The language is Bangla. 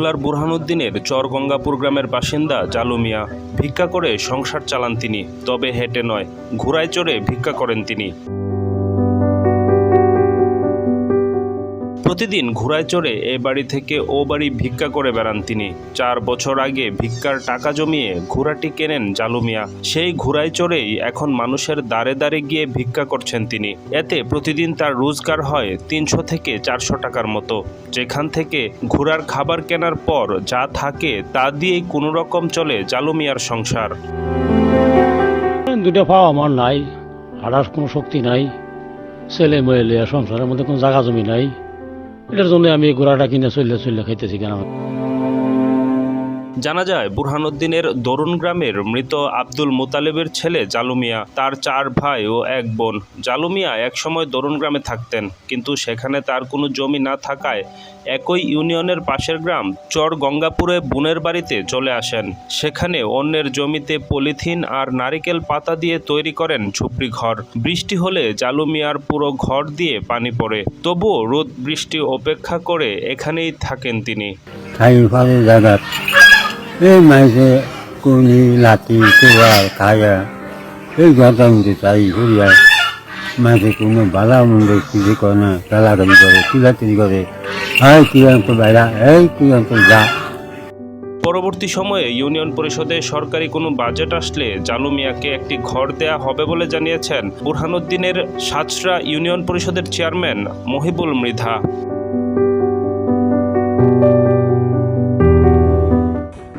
ভোলার বুরহানুদ্দিনের চরগঙ্গাপুর গ্রামের বাসিন্দা জালু মিয়া। ভিক্ষা করে সংসার চালান তিনি, তবে হেঁটে নয়, ঘোড়ায় চড়ে ভিক্ষা করেন তিনি। প্রতিদিন ঘোড়ায় চড়ে এ বাড়ি থেকে ও বাড়ি ভিক্ষা করে বেড়ান তিনি। চার বছর আগে ভিক্ষার টাকা জমিয়ে ঘোড়াটি কেনেন জালুমিয়া সেই ঘোড়ায় চড়েই এখন মানুষের দাঁড়ে দাঁড়ে গিয়ে ভিক্ষা করছেন তিনি। এতে প্রতিদিন তার রোজগার হয় তিনশো থেকে চারশো টাকার মতো। যেখান থেকে ঘোড়ার খাবার কেনার পর যা থাকে তা দিয়েই কোনো রকম চলে জালুমিয়ার সংসার। দুটো পাওয়া আমার নাই, হারার কোনো শক্তি নাই ছেলে মেয়ে সংসারের মধ্যে কোনো জায়গা জমি নাই। এটার জন্য আমি ঘোড়াটা কিনে চললে চললে খাইতেছি কেন? জানা যায়, বুরহানুদ্দিনের দরুন গ্রামের মৃত আব্দুল মুতালেবের ছেলে জালুমিয়া, তার চার ভাই ও এক বোন। জালুমিয়া একসময় দরুন গ্রামে থাকতেন, কিন্তু সেখানে তার কোনো জমি না থাকায় একই ইউনিয়নের পাশের গ্রাম চর গঙ্গাপুরে বোনের বাড়িতে চলে আসেন। সেখানে অন্যের জমিতে পলিথিন আর নারিকেল পাতা দিয়ে তৈরি করেন ঝুপড়ি ঘর। বৃষ্টি হলে জালুমিয়ার পুরো ঘর দিয়ে পানি পড়ে। তবুও রোদ বৃষ্টি অপেক্ষা করে এখানেই থাকেন তিনি। এই মাইছে কণী লাঠি চোৱাৰ খায়া এই ঘৰটা মধ্যে চাৰি ঘূৰিয়ায় মাইছে কোনো বালা মন্দ কিছু করে না গালাগালি করে চিলাচিলি করে এই তুই অন্ত বাইরা এই তুই অন্ত যা পরবর্তী সময়ে ইউনিয়ন পরিষদে সরকারি কোনো বাজেট আসলে জালু মিয়াকে একটি ঘর দেয়া হবে বলে জানিয়েছেন বুরহানুদ্দিনের সাতসরা ইউনিয়ন পরিষদের chairman Mohibul Mridha.